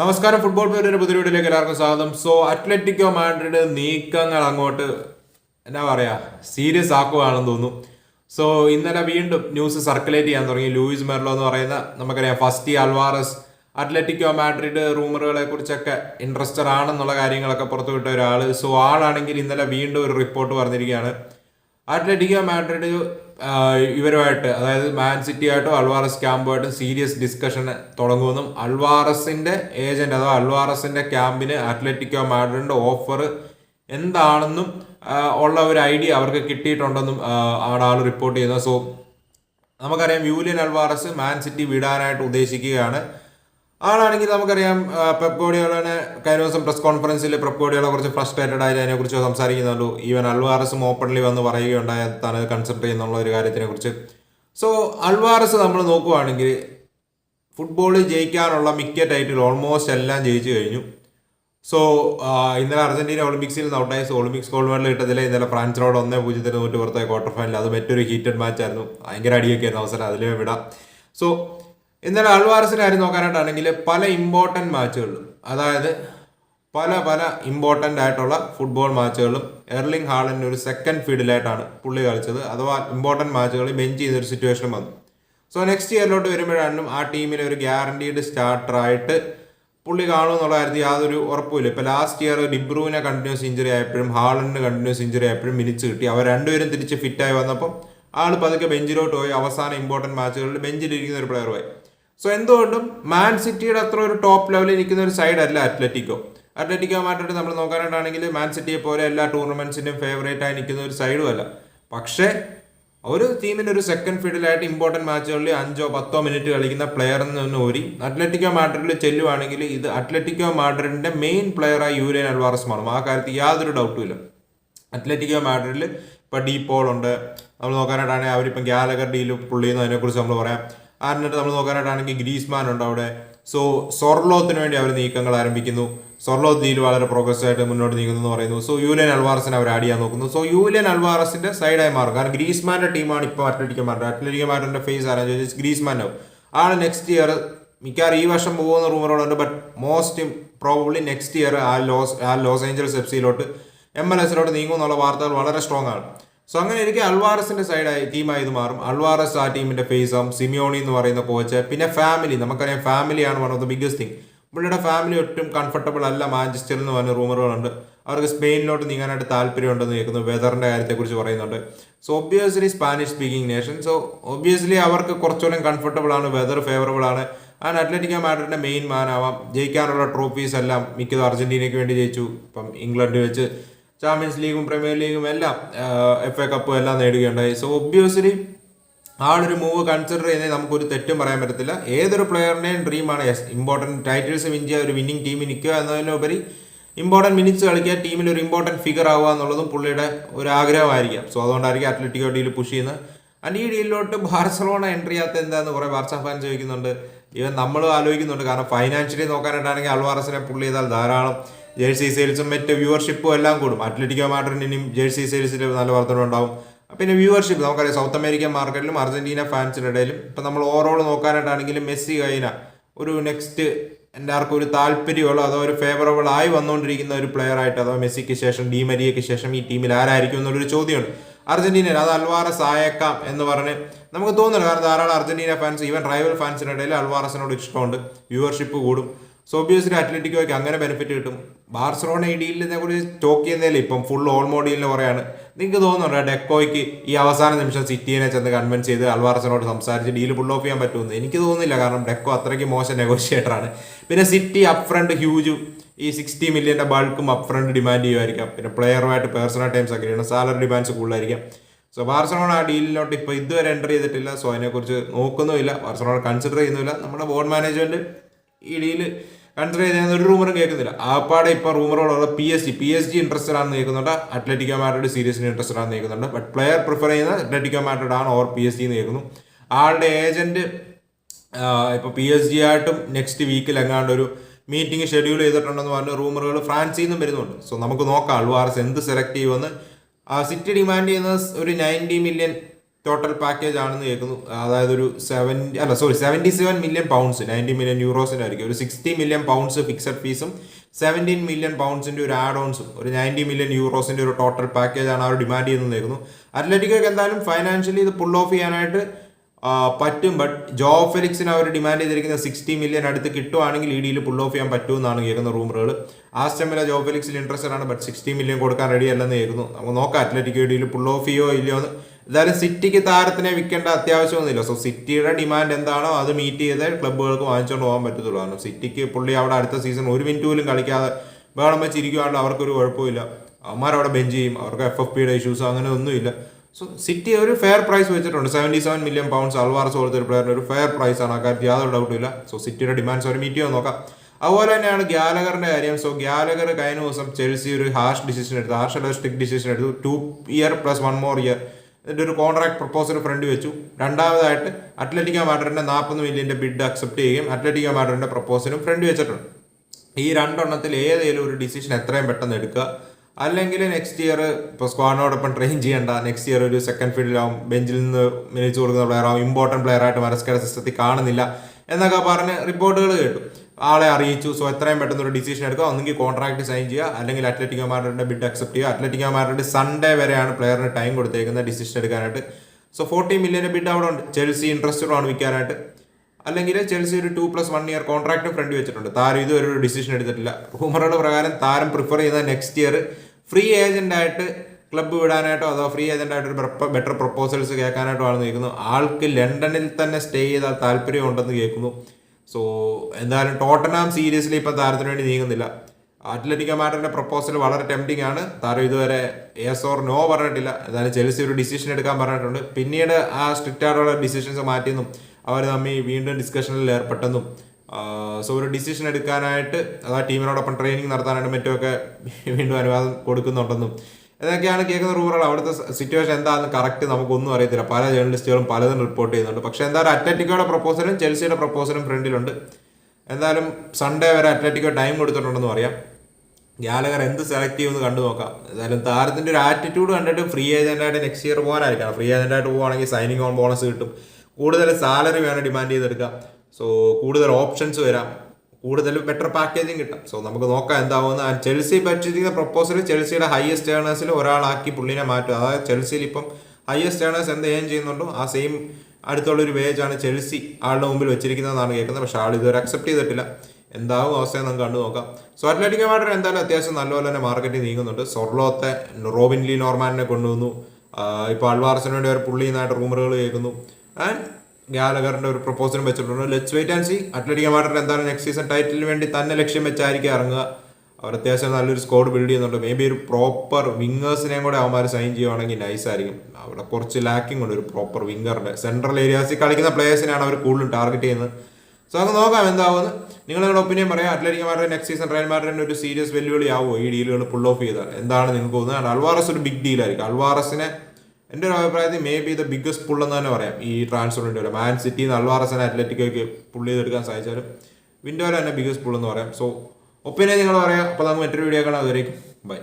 നമസ്കാരം ഫുട്ബോൾ പേരുടെ വീഡിയോയിലേക്ക് എല്ലാവർക്കും സ്വാഗതം. സോ അത്ലറ്റിക്കോ മാഡ്രിഡ് നീക്കങ്ങൾ അങ്ങോട്ട് എന്നാ പറയാ സീരിയസ് ആക്കുകയാണെന്ന് തോന്നുന്നു. സോ ഇന്നലെ വീണ്ടും ന്യൂസ് സർക്കുലേറ്റ് ചെയ്യാൻ തുടങ്ങി. ലൂയിസ് മെർലോ എന്ന് പറയുന്ന നമുക്കറിയാം ഫസ്റ്റ് അൽവാറസ് അത്ലറ്റിക്കോ മാഡ്രിഡ് റൂമറുകളെ കുറിച്ചൊക്കെ ഇൻട്രസ്റ്റഡ് ആണെന്നുള്ള കാര്യങ്ങളൊക്കെ പുറത്തു വിട്ട ഒരാൾ സോ ആളാണെങ്കിൽ ഇന്നലെ വീണ്ടും ഒരു റിപ്പോർട്ട് പറഞ്ഞിരിക്കുകയാണ് അത്ലറ്റിക്കോ മാഡ്രിഡ് ഇവരുമായിട്ട് അതായത് മാൻ സിറ്റി ആയിട്ടും അൽവാറസ് ക്യാമ്പുമായിട്ടും സീരിയസ് ഡിസ്കഷൻ തുടങ്ങുമെന്നും അൽവാറസിന്റെ ഏജന്റ് അഥവാ അൽവാറസിന്റെ ക്യാമ്പിന് അത്ലറ്റിക്കോ മാഡ്രിഡിന്റെ ഓഫർ എന്താണെന്നും ഉള്ള ഒരു ഐഡിയ അവർക്ക് കിട്ടിയിട്ടുണ്ടെന്നും ആണ് ആൾ റിപ്പോർട്ട് ചെയ്യുന്നത്. സോ നമുക്കറിയാം യൂലിയൻ അൽവാറസ് മാൻ സിറ്റി വിടാനായിട്ട് ഉദ്ദേശിക്കുകയാണ്. ആളാണെങ്കിൽ നമുക്കറിയാം പെപ് ഗോഡിയോളനെ കഴിഞ്ഞ ദിവസം പ്രസ് കോൺഫറൻസിൽ പെപ് കുറച്ച് ഫ്രസ്ട്രേറ്റഡ് ആയി അതിനെക്കുറിച്ച് സംസാരിക്കുന്നുള്ളൂ ഈവൻ അൽവാറസും ഓപ്പൺലി വന്ന് പറയുകയുണ്ടായ താൻ കൺസെപ്റ്റ് ചെയ്യുന്നുള്ള ഒരു കാര്യത്തിനെ കുറിച്ച്. സോ അൽവാറസ് നമ്മൾ നോക്കുവാണെങ്കിൽ ഫുട്ബോളിൽ ജയിക്കാനുള്ള മിക്ക ടൈറ്റിൽ ഓൾമോസ്റ്റ് എല്ലാം ജയിച്ചു കഴിഞ്ഞു. സോ ഇന്നലെ അർജന്റീന ഒളിമ്പിക്സിൽ ഔട്ടായി ഒളിമ്പിക്സ് ഗോൾഡ് മെഡൽ കിട്ടതിൽ ഇന്നലെ ഫ്രാൻസിനോട് ഒന്നേ പൂജ്യത്തിന് നൂറ്റി പുറത്തായി ക്വാർട്ടർ ഫൈനൽ അത് മറ്റൊരു ഹീറ്റഡ് മാച്ചായിരുന്നു ഭയങ്കര അടിയൊക്കെ ആയിരുന്നു അവസരം അതിലേ വിടാം. സോ ഇന്നലെ അൽവാറസിന്റെ കാര്യം നോക്കാനായിട്ടാണെങ്കിൽ പല ഇമ്പോർട്ടന്റ് മാച്ചുകളിലും അതായത് പല പല ഇമ്പോർട്ടന്റ് ആയിട്ടുള്ള ഫുട്ബോൾ മാച്ചുകളിലും എർലിംഗ് ഹാളിന്റെ ഒരു സെക്കൻഡ് ഫീൽഡിലായിട്ടാണ് പുള്ളി കളിച്ചത്. അഥവാ ഇമ്പോർട്ടന്റ് മാച്ചുകളിൽ ബെഞ്ച് ചെയ്തൊരു സിറ്റുവേഷൻ വന്നു. സോ നെക്സ്റ്റ് ഇയറിലോട്ട് വരുമ്പോഴാണ് ആ ടീമിലെ ഒരു ഗ്യാരണ്ടീഡ് സ്റ്റാർട്ടറായിട്ട് പുള്ളി കാണും എന്നുള്ള കാര്യത്തിൽ യാതൊരു ഉറപ്പുമില്ല. ഇപ്പോൾ ലാസ്റ്റ് ഇയർ ഡിബ്രൂവിനെ കണ്ടിന്യൂസ് ഇഞ്ചുറി ആയപ്പോഴും ഹാളണ്ടിന് കണ്ടിന്യൂസ് ഇഞ്ചുറി ആയപ്പോഴും മിനിച്ച് കിട്ടി. അവർ രണ്ടുപേരും തിരിച്ച് ഫിറ്റായി വന്നപ്പോൾ ആൾ പതുക്കെ ബെഞ്ചിലോട്ട് പോയി. അവസാന ഇമ്പോർട്ടന്റ് മാച്ചുകളിൽ ബെഞ്ചിലിരിക്കുന്ന ഒരു പ്ലെയറുമായി സോ എന്തുകൊണ്ടും മാൻ സിറ്റിയുടെ അത്ര ഒരു ടോപ്പ് ലെവലിൽ നിൽക്കുന്ന ഒരു സൈഡ് അല്ല അത്ലറ്റിക്കോ അത്ലറ്റിക്കോ മാറ്റിട്ട് നമ്മൾ നോക്കാനായിട്ടാണെങ്കിൽ മാൻ സിറ്റിയെ പോലെ എല്ലാ ടൂർണമെന്റ്സിന്റെയും ഫേവറേറ്റ് ആയി നിൽക്കുന്ന ഒരു സൈഡും അല്ല. പക്ഷേ ഒരു ടീമിന്റെ ഒരു സെക്കൻഡ് ഫീൽഡിലായിട്ട് ഇമ്പോർട്ടന്റ് മാച്ചുകളിൽ അഞ്ചോ പത്തോ മിനിറ്റ് കളിക്കുന്ന പ്ലെയറിൽ നിന്ന് ഓരി അത്ലറ്റിക്കോ മാഡ്രിഡിൽ ചെല്ലുവാണെങ്കിൽ ഇത് അത്ലറ്റിക്കോ മാഡ്രിഡിന്റെ മെയിൻ പ്ലെയറായി യൂലിയൻ അൽവാറസ് മാറും. ആ കാര്യത്തിൽ യാതൊരു ഡൗട്ടും ഇല്ല. അത്ലറ്റിക്കോ മാഡ്രിഡിൽ ഇപ്പൊ ഡീ പോൾ ഉണ്ട്. നമ്മൾ നോക്കാനായിട്ടാണെങ്കിൽ അവരിപ്പം ഗാലഗർ ഡീൽ പുള്ളിയെന്ന് അതിനെക്കുറിച്ച് നമ്മൾ പറയാം. എന്നിട്ട് നമ്മൾ നോക്കാനായിട്ടാണെങ്കിൽ ഗ്രീസ്മാൻ ഉണ്ട് അവിടെ. സോ സൊർലോത്തിന് വേണ്ടി അവർ നീക്കങ്ങൾ ആരംഭിക്കുന്നു. സൊർലോ ഡീൽ വളരെ പ്രോഗ്രസ് ആയിട്ട് മുന്നോട്ട് നീങ്ങുന്നു എന്ന് പറയുന്നു. സോ യൂലിയൻ അൽവാറസിനെ അവർ ആഡ് ചെയ്യാൻ നോക്കുന്നു. സോ യൂലിയൻ അൽവാറസിന്റെ സൈഡായി മാറും. കാരണം ഗ്രീസ്മാന്റെ ടീമാണ് ഇപ്പോൾ അത്ലറ്റിക്കോ മാഡ്രിഡ് അത്ലറ്റിക്കോ മാഡ്രിഡിന്റെ ഫേസ് ആരാ ചോദിച്ചാൽ ഗ്രീസ്മാൻ ആവും. ആൾ നെക്സ്റ്റ് ഇയർ മിക്കവാറും ഈ വർഷം പോകുന്ന റൂമറുകളുണ്ട് but most probably next year ആ ലോസ് ആ ലോസ് ഏഞ്ചൽസ് എഫ് സിയിലോട്ട് എം എൽ എസിലോട്ട് നീങ്ങും എന്നുള്ള വാർത്തകൾ വളരെ സ്ട്രോങ് ആണ്. സോ അങ്ങനെ എനിക്ക് അൽവാറസിന്റെ സൈഡായി ടീമായി ഇത് മാറും. അൽവാറസ് ആ ടീമിന്റെ ഫേസ് ആവും. സിമിയോണി എന്ന് പറയുന്ന കോച്ച് പിന്നെ ഫാമിലി നമുക്കറിയാം ഫാമിലിയാണ് one of the biggest thing പുള്ളിയുടെ ഫാമിലി ഒട്ടും കംഫർട്ടബിൾ അല്ല. മാഞ്ചസ്റ്ററിൽ എന്ന് പറഞ്ഞ റൂമറുകളുണ്ട് അവർക്ക് സ്പെയിനിലോട്ട് നീങ്ങാനായിട്ട് താല്പര്യമുണ്ടെന്ന് കേൾക്കുന്നു. വെതറിന്റെ കാര്യത്തെക്കുറിച്ച് പറയുന്നുണ്ട്. So obviously Spanish speaking nation so obviously അവർക്ക് കുറച്ചുകൂടെ കംഫർട്ടബിൾ ആണ്. വെതർ ഫേവറബിൾ ആണ്. ആൻഡ് അത്ലറ്റിക്കോ മാഡറിന്റെ മെയിൻ മാൻ ആവാം. ജയിക്കാനുള്ള ട്രോഫീസ് എല്ലാം മിക്കതും അർജന്റീനയ്ക്ക് വേണ്ടി ജയിച്ചു. ഇപ്പം ഇംഗ്ലണ്ട് വെച്ച് ചാമ്പ്യൻസ് ലീഗും പ്രീമിയർ ലീഗും എല്ലാം എഫ് എ കപ്പും എല്ലാം നേടുകയുണ്ടായി. സോ ഒബ്വിയസ്ലി ഒരു മൂവ് കൺസിഡർ ചെയ്യുന്നതിൽ നമുക്കൊരു തെറ്റും പറയാൻ പറ്റത്തില്ല. ഏതൊരു പ്ലെയറിന്റെയും ഡ്രീമാണ് യെസ് ഇമ്പോർട്ടന്റ് ടൈറ്റിൽസ് വിൻ ചെയ്യുക ഒരു വിന്നിംഗ് ടീമിൽ നിൽക്കുക എന്നതിനുപരി ഇമ്പോർട്ടന്റ് മിനിറ്റ്സ് കളിക്കുക ടീമിൽ ഒരു ഇമ്പോർട്ടന്റ് ഫിഗർ ആവുക എന്നുള്ളതും പുള്ളിയുടെ ഒരു ആഗ്രഹമായിരിക്കാം. സോ അതുകൊണ്ടായിരിക്കും അത്ലറ്റിക്കോ ഡീൽ പുഷ് ചെയ്യുന്നത്. ആൻഡ് ഈ ഡീലിലോട്ട് ബാർസലോണ എൻട്രി ചെയ്യാത്ത എന്താന്ന് കുറേ ബാർസ ഫാൻ ചോദിക്കുന്നുണ്ട്. ഇവൻ നമ്മളും ആലോചിക്കുന്നുണ്ട്. കാരണം ഫൈനാൻഷ്യലി നോക്കാനായിട്ടാണെങ്കിൽ അൽവാറസിനെ പുള്ളി ചെയ്താൽ ധാരാളം ജേഴ്സി സെയിൽസും മറ്റ് വ്യൂവർഷിപ്പും എല്ലാം കൂടും. അത്ലറ്റിക്കോ മാഡ്രിഡിനും ജേഴ്സി സെയിൽസിൽ നല്ല വർധന ഉണ്ടാവും. പിന്നെ വ്യൂവർഷിപ്പ് നമുക്കറിയാം സൗത്ത് അമേരിക്കൻ മാർക്കറ്റിലും അർജന്റീന ഫാൻസിന്റെ ഇടയിലും. ഇപ്പം നമ്മൾ ഓവറോൾ നോക്കാനായിട്ടാണെങ്കിലും മെസ്സി കഴിഞ്ഞ ഒരു നെക്സ്റ്റ് എന്റെ ആർക്കും ഒരു താല്പര്യമുള്ള അതോ ഒരു ഫേവറബിൾ ആയി വന്നുകൊണ്ടിരിക്കുന്ന ഒരു പ്ലെയർ ആയിട്ട് അഥവാ മെസ്സിക്ക് ശേഷം ഡി മരിയയ്ക്ക് ശേഷം ഈ ടീമിൽ ആരായിരിക്കും എന്നുള്ളൊരു ചോദ്യമുണ്ട്. അർജന്റീനയിൽ അത് അൽവാറസ് ആയേക്കാം എന്ന് പറഞ്ഞ് നമുക്ക് തോന്നുന്നു കാരണം ധാരാളം അർജന്റീന ഫാൻസ് ഈവൻ റൈവൽ ഫാൻസിനിടയിൽ അൽവാറസിനോട് ഇഷ്ടമുണ്ട്. വ്യൂവർഷിപ്പ് കൂടും. സോ ഒബിയസ്ലി അത്ലറ്റിക്കോയ്ക്ക് അങ്ങനെ ബെനിഫിറ്റ് കിട്ടും. ബാർസലോണ ഡീലിനെ കുറിച്ച് ടോക്ക് ചെയ്യുന്നതിൽ ഇപ്പം ഫുൾ ഓൾ ഡീലിന് പറയാണ് നിങ്ങൾക്ക് തോന്നുന്നുണ്ടോ? ഡെക്കോയ്ക്ക് ഈ അവസാന നിമിഷം സിറ്റിയെ ചെന്ന് കൺവിൻസ് ചെയ്ത് അൽവാർസനോട് സംസാരിച്ച് ഡീൽ പുൾ ഓഫ് ചെയ്യാൻ പറ്റുമെന്ന്? എനിക്ക് തോന്നുന്നില്ല. കാരണം ഡെക്കോ അത്രയ്ക്ക് മോശം നെഗോഷിയേറ്ററാണ് പിന്നെ സിറ്റി അപ് ഫ്രണ്ട് ഹ്യൂജ് ഈ സിക്സ്റ്റി മില്യന്റെ ബൾക്കും അപ് ഫ്രണ്ട് ഡിമാൻഡ് ചെയ്യുമായിരിക്കാം. പിന്നെ പ്ലെയറുമായിട്ട് പേഴ്സണൽ ടൈംസ് ഒക്കെ ചെയ്യണം സാലറി ഡിമാൻഡ്സ് കൂടുതലായിരിക്കാം. സോ ബാർസലോണ ആ ഡീലിലോട്ട് ഇപ്പോൾ ഇതുവരെ എന്റർ ചെയ്തിട്ടില്ല. സോ അതിനെക്കുറിച്ച് നോക്കുന്നുമില്ല. ബാർസലോണ കൺസിഡർ ചെയ്യുന്നില്ല നമ്മുടെ ബോർഡ് മാനേജ്മെന്റ് ഈ ഡീൽ കൺസിഡർ ചെയ്ത് ഒരു റൂമറും കേൾക്കുന്നില്ല. ആപ്പാടെ ഇപ്പം റൂമറുകളുള്ള P S G P S G interested ആണെന്ന് കേൾക്കുന്നുണ്ട്. അത്ലറ്റിക്കോ മാഡ്രിഡ് സീരീസിന് ഇൻട്രസ്റ്റഡ് ആണെന്ന് കേൾക്കുന്നുണ്ട്. ബട്ട് പ്ലെയർ പ്രിഫർ ചെയ്യുന്നത് അത്ലറ്റിക്കോ മാഡ്രിഡ് ആണ് ഓർ പി എസ് ജി എന്ന് കേൾക്കുന്നു. ആളുടെ ഏജന്റ് ഇപ്പൊ പി എസ് ജി ആയിട്ടും നെക്സ്റ്റ് വീക്കിൽ എങ്ങാണ്ട് ഒരു മീറ്റിംഗ് ഷെഡ്യൂൾ ചെയ്തിട്ടുണ്ടെന്ന് പറഞ്ഞ റൂമറുകൾ ഫ്രാൻസിൽ നിന്നും വരുന്നുണ്ട്. സോ നമുക്ക് നോക്കാം. അൾവാർസ് എന്ത് സെലക്ട് ചെയ്യുമെന്ന്. സിറ്റി ഡിമാൻഡ് ചെയ്യുന്ന ഒരു നയന്റി മില്യൺ ടോട്ടൽ പാക്കേജ് ആണെന്ന് കേൾക്കുന്നു. അതായത് ഒരു സെവന്റി അല്ല sorry seventy seven million pounds ninety million യൂറോസിന്റെ ആയിരിക്കും. ഒരു സിക്സ്റ്റി മില്യൺ പൗണ്ട്സ് ഫിക്സഡ് ഫീസും സെവന്റീൻ മില്യൺ പൗണ്ട്സിന്റെ ഒരു ആഡ് ഓൺസും ഒരു നയന്റി മില്യൺ യൂറോസിന്റെ ഒരു ടോട്ടൽ പാക്കേജ് ആണ് അവർ ഡിമാൻഡ് ചെയ്യുന്നത് കേൾക്കുന്നു. അത്ലറ്റിക്കോക്ക് എന്തായാലും ഫൈനാൻഷ്യലി ഇത് പുൾ ഓഫ് ചെയ്യാനായിട്ട് പറ്റും. ബട്ട് ജോ ഫെലിക്സിന് അവർ ഡിമാൻഡ് ചെയ്തിരിക്കുന്ന സിക്സ്റ്റി മില്യൺ അടുത്ത് കിട്ടുവാണെങ്കിൽ ഇ ഡിയിൽ പുൾ ഓഫ് ചെയ്യാൻ പറ്റുമെന്നാണ് കേൾക്കുന്ന റൂമറുകൾ ആ ആസ്റ്റമില ജോ ഫെലിക്സിൽ ഇൻട്രസ്റ്റഡ് ആണ് ബട്ട് സിക്സ്റ്റി മില്യൺ കൊടുക്കാൻ റെഡി അല്ലെന്ന് കേൾക്കുന്നു. നമുക്ക് നോക്കാം അത്ലറ്റിക്കോ ഡിയിൽ പുൾ ഓഫ് ചെയ്യോ ഇല്ലയോ എന്ന് എന്തായാലും സിറ്റിക്ക് താരത്തിനെ വിൽക്കേണ്ട അത്യാവശ്യമൊന്നുമില്ല സോ സിറ്റിയുടെ ഡിമാൻഡ് എന്താണോ അത് മീറ്റ് ചെയ്ത് ക്ലബ്ബുകൾക്ക് വാങ്ങിച്ചുകൊണ്ട് പോകാൻ പറ്റത്തുള്ളൂ. കാരണം സിറ്റിക്ക് പുള്ളി അവിടെ അടുത്ത സീസൺ ഒരു മിനിറ്റ് പോലും കളിക്കാതെ വേണം വെച്ചിരിക്കുവാണ്ട് അവർക്കൊരു കുഴപ്പമില്ല. അവന്മാരവിടെ ബെഞ്ച് ചെയ്യും. അവർക്ക് എഫ് എഫ് പിയുടെ ഇഷ്യൂസ് അങ്ങനെ ഒന്നുമില്ല. സോ സിറ്റി ഒരു ഫെയർ പ്രൈസ് വെച്ചിട്ടുണ്ട്. Seventy seven million pounds Alvarez പോലത്തെ ഒരു പ്ലെയറിന് ഒരു ഫെയർ പ്രൈസ് ആണ്. ആ കാര്യത്തിൽ യാതൊരു ഡൗട്ടില്ല സോ സിറ്റിയുടെ ഡിമാൻഡ്സ് അവർ മീറ്റ് ചെയ്യാൻ നോക്കാം. അതുപോലെ തന്നെയാണ് ഗ്യാലഗറിന്റെ കാര്യം. സോ ഗ്യാലഗർ കഴിഞ്ഞ ദിവസം ചെൽസി ഒരു ഹാർഷ് ഡിസിഷൻ എടുത്തു ഹാർഷ് അല്ല സ്ട്രിക്ട് ഡിസിഷൻ എടുത്തു two year plus one more year എന്നിട്ട് ഒരു കോൺട്രാക്ട് പ്രപ്പോസൽ ഫ്രണ്ട് വെച്ചു. രണ്ടാമതായിട്ട് അത്ലറ്റിക്കോ മാഡറിന്റെ നാൽപ്പത് മില്യന്റെ ബിഡ് അക്സെപ്റ്റ് ചെയ്യുകയും അത്ലറ്റിക്കോ മാഡറിന്റെ പ്രപ്പോസലും ഫ്രണ്ട് വെച്ചിട്ടുണ്ട്. ഈ രണ്ടെണ്ണത്തിൽ ഏതെങ്കിലും ഒരു ഡിസിഷൻ എത്രയും പെട്ടെന്ന് എടുക്കുക. അല്ലെങ്കിൽ നെക്സ്റ്റ് ഇയർ ഇപ്പോൾ സ്ക്വാഡിനോടൊപ്പം ട്രെയിൻ ചെയ്യേണ്ട. നെക്സ്റ്റ് ഇയർ ഒരു സെക്കൻഡ് ഫീൽഡിലാവും ബെഞ്ചിൽ നിന്ന് മിനിറ്റ്സ് കൊടുക്കുന്ന പ്ലെയർ ആവും. ഇമ്പോർട്ടന്റ് പ്ലെയർ ആയിട്ട് മരസ്കര സിസ്റ്റത്തിൽ കാണുന്നില്ല. എന്നൊക്കെ പറഞ്ഞ് റിപ്പോർട്ടുകൾ കേട്ടു. ആളെ അറിയിച്ചു. സോ എത്രയും പെട്ടെന്ന് ഒരു ഡിസിഷൻ എടുക്കുക. ഒന്നെങ്കിൽ കോൺട്രാക്ട് സൈൻ ചെയ്യുക. അല്ലെങ്കിൽ അത്ലറ്റിക്കോ മാരുടെ ബിഡ് അക്സെപ്റ്റ് ചെയ്യുക. അത്ലറ്റിക്കോ മാരുടെ സൺഡേ വരെയാണ് പ്ലെയറിന് ടൈം കൊടുത്തേക്കുന്നത് ഡിസിഷൻ എടുക്കാനായിട്ട്. സോ ഫോർട്ടി മില്യന്റെ ബിഡ് അവിടെ ഉണ്ട്. ചെൽസി ഇൻട്രസ്റ്റഡ് ആണ് വിൽക്കാനായിട്ട്. അല്ലെങ്കിൽ ചെൽസി ഒരു two plus one year contract front വെച്ചിട്ടുണ്ട്. താരം ഇതുവരെ ഒരു ഡിസിഷൻ എടുത്തിട്ടില്ല. റൂമറുടെ പ്രകാരം താരം പ്രിഫർ ചെയ്യുന്ന നെക്സ്റ്റ് ഇയർ ഫ്രീ ഏജന്റ് ആയിട്ട് ക്ലബ്ബ് വിടാനായിട്ടോ അതോ ഫ്രീ ഏജന്റ് ആയിട്ട് ഒരു ബെറ്റർ പ്രപ്പോസൽസ് കേൾക്കാനായിട്ടോ ആണ് കേൾക്കുന്നു ആൾക്ക് ലണ്ടനിൽ തന്നെ സ്റ്റേ ചെയ്താൽ താല്പര്യമുണ്ടെന്ന് കേൾക്കുന്നു. സോ എന്തായാലും ടോട്ടനാം സീരീസിൽ ഇപ്പം താരത്തിന് വേണ്ടി നീങ്ങുന്നില്ല. അത്ലറ്റിക്കോ മാഡറിന്റെ പ്രപ്പോസൽ വളരെ ടെംപ്റ്റിംഗ് ആണ്. താരം ഇതുവരെ എസ് ഓർ നോ പറഞ്ഞിട്ടില്ല. എന്തായാലും ചെൽസി ഒരു ഡിസിഷൻ എടുക്കാൻ പറഞ്ഞിട്ടുണ്ട്. പിന്നീട് ആ സ്ട്രിക്റ്റ് ആയിട്ടുള്ള ഡിസിഷൻസ് മാറ്റിയെന്നും അവർ തമ്മിൽ വീണ്ടും ഡിസ്കഷനിൽ ഏർപ്പെട്ടെന്നും സോ ഒരു ഡിസിഷൻ എടുക്കാനായിട്ട് അതാ ടീമിനോടൊപ്പം ട്രെയിനിങ് നടത്താനായിട്ട് മറ്റുമൊക്കെ വീണ്ടും അനുവാദം കൊടുക്കുന്നുണ്ടെന്നും ഇതൊക്കെയാണ് കേൾക്കുന്ന റൂമറുകൾ അവിടുത്തെ സിറ്റുവേഷൻ എന്താണെന്ന് കറക്റ്റ് നമുക്കൊന്നും അറിയത്തില്ല. പല ജേർണലിസ്റ്റുകളും പലതും റിപ്പോർട്ട് ചെയ്യുന്നുണ്ട്. പക്ഷേ എന്തായാലും അത്ലറ്റിക്കോയുടെ പ്രപ്പോസലും ചെൽസിയുടെ പ്രപ്പോസലും ഫ്രണ്ടിലുണ്ട് എന്തായാലും സൺഡേ വരെ അത്ലറ്റിക്കോ ടൈം കൊടുത്തിട്ടുണ്ടെന്ന് പറയാം. ഗാലഗർ എന്ത് സെലക്ട് ചെയ്യുമെന്ന് കണ്ടു നോക്കാം. എന്തായാലും താരത്തിന്റെ ഒരു ആറ്റിറ്റ്യൂഡ് കണ്ടിട്ട് ഫ്രീ ഏജന്റായിട്ട് നെക്സ്റ്റ് ഇയർ പോകാനായിരിക്കണം. ഫ്രീ ഏജന്റായിട്ട് പോവുകയാണെങ്കിൽ സൈനിങ് ഓൺ ബോണസ് കിട്ടും. കൂടുതൽ സാലറി വേണം ഡിമാൻഡ് ചെയ്തെടുക്കാം സോ കൂടുതൽ ഓപ്ഷൻസ് വരാം. കൂടുതൽ ബെറ്റർ പാക്കേജും കിട്ടും. സോ നമുക്ക് നോക്കാം എന്താവുന്ന ചെൽസി പറ്റിയിരിക്കുന്ന പ്രപ്പോസൽ ചെൽസിയുടെ ഹയസ്റ്റ് ഏണേഴ്സിൽ ഒരാളാക്കി പുള്ളിനെ മാറ്റും. അതായത് ചെൽസിയിൽ ഇപ്പം ഹയസ്റ്റ് ഏണേഴ്സ് എന്ത് ഏൺ ചെയ്യുന്നുണ്ടോ ആ സെയിം അടുത്തുള്ള ഒരു വേജ് ആണ് ചെൽസി ആളുടെ മുമ്പിൽ വെച്ചിരിക്കുന്നതെന്നാണ് കേൾക്കുന്നത്. പക്ഷെ ആൾ ഇതുവരെ അക്സെപ്റ്റ് ചെയ്തിട്ടില്ല. എന്താവും അവസ്ഥയെന്ന് നമുക്ക് കണ്ടു നോക്കാം. സോ അറ്റ്ലാറ്റിക് മാഡ്രിഡ് എന്തായാലും അത്യാവശ്യം നല്ലപോലെ തന്നെ മാർക്കറ്റിൽ നീങ്ങുന്നുണ്ട്. സൊർലോത്തെ റോബിൻ ലീ നോർമാനെ കൊണ്ടുവന്നു. ഇപ്പോൾ അൾവാർസിന് വേണ്ടി ഒരു പുള്ളിന്നായിട്ട് റൂമറുകൾ കേൾക്കുന്നു. ആൻഡ് ഗാലഗറിന്റെ ഒരു പ്രപ്പോസലും വെച്ചിട്ടുണ്ട്. Let's wait and see Atletico Madrid എന്തായാലും നെക്സ്റ്റ് സീസൺ ടൈറ്റിലിന് വേണ്ടി തന്നെ ലക്ഷ്യം വെച്ചായിരിക്കും ഇറങ്ങുക. അവർ അത്യാവശ്യം നല്ലൊരു സ്കോഡ് ബിൽഡ് ചെയ്യുന്നുണ്ട്. മേ ബി ഒരു പ്രോപ്പർ വിങ്ങേഴ്സിനെയും കൂടെ അവന്മാർ സൈൻ ചെയ്യുവാണെങ്കിൽ നൈസായിരിക്കും അവിടെ കുറച്ച് ലാക്കിംഗ് ഉണ്ട് ഒരു പ്രോപ്പർ വിങ്ങറിന്റെ സെൻട്രൽ ഏരിയാസിൽ കളിക്കുന്ന പ്ലേയേഴ്സിനാണ് അവർ കൂടുതലും ടാർഗറ്റ് ചെയ്യുന്നത്. സോ നമുക്ക് നോക്കാം എന്താവുമെന്ന്. നിങ്ങൾ നിങ്ങളുടെ ഒപ്പീനിയൻ പറയാം Atletico Madrid next season Real മാഡ്രിഡിന് ഒരു സീരിയസ് വെല്ലുവിളി ആവുമോ ഈ ഡീലുകൾ പുൾ ഓഫ് ചെയ്താൽ. എന്താണ് നിങ്ങൾക്ക് തോന്നുന്നത്? അൽവാറസ് ഒരു ബിഗ് ഡീലായിരിക്കും അൽവാറസിനെ എന്റെ ഒരു അഭിപ്രായത്തിൽ maybe the biggest pull തന്നെ പറയാം. ഈ ട്രാൻസ്ഫർ വിൻഡോയിൽ മാൻ സിറ്റി നിന്ന് അൽവാറസിനെ അത്ലറ്റിക്കോയ്ക്ക് പുള്ളി ചെയ്തെടുക്കാൻ സാധിച്ചാലും വിൻഡോയിൽ തന്നെ ബിഗ്ഗസ്റ്റ് പുൾ എന്ന് പറയാം. സോ ഒപ്പീനിയൻ നിങ്ങൾ പറയാം. അപ്പോൾ നമുക്ക് മറ്റൊരു വീഡിയോ കാണാം. അതുവരേക്കും. ബൈ